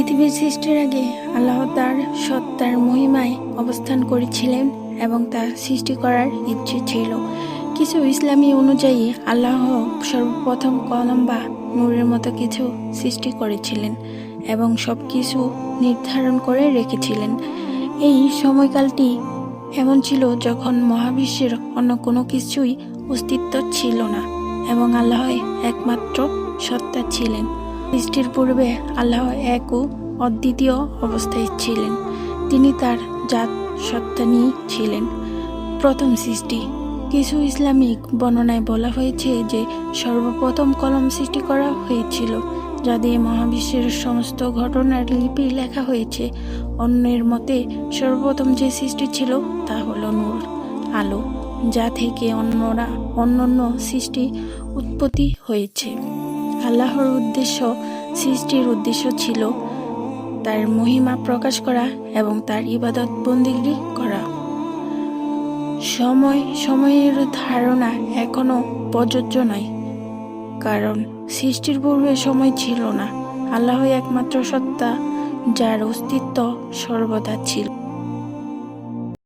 পৃথিবীর সৃষ্টির আগে আল্লাহ তার সত্তার মহিমায় অবস্থান করেছিলেন এবং তা সৃষ্টি করার ইচ্ছে ছিল। কিছু ইসলামী অনুযায়ী আল্লাহ সর্বপ্রথম কলম বা নূরের মতো কিছু সৃষ্টি করেছিলেন এবং সব কিছু নির্ধারণ করে রেখেছিলেন। এই সময়কালটি এমন ছিল যখন মহাবিশ্বের অন্য কোনো কিছুই অস্তিত্ব ছিল না এবং আল্লাহ একমাত্র সত্তা ছিলেন। সৃষ্টির পূর্বে আল্লাহ এক ও অদ্বিতীয় অবস্থায় ছিলেন। তিনি তার জাত সত্তা নিয়ে ছিলেন। প্রথম সৃষ্টি। কিছু ইসলামিক বর্ণনায় বলা হয়েছে যে সর্বপ্রথম কলম সৃষ্টি করা হয়েছিল যা দিয়ে মহাবিশ্বের সমস্ত ঘটনার লিপি লেখা হয়েছে। অন্যের মতে, সর্বপ্রথম যে সৃষ্টি ছিল, তা হলো নূর, আলো, যা থেকে অন্যরা অন্যান্য সৃষ্টি উৎপত্তি হয়েছে। আল্লাহর উদ্দেশ্য, সৃষ্টির উদ্দেশ্য ছিল তার মহিমা প্রকাশ করা এবং তার ইবাদত বন্দিগি করা। সময়, সময়ের ধারণা এখনও প্রযোজ্য নয় কারণ সৃষ্টির পূর্বে সময় ছিল না। আল্লাহ একমাত্র সত্তা, যার অস্তিত্ব সর্বদা ছিল।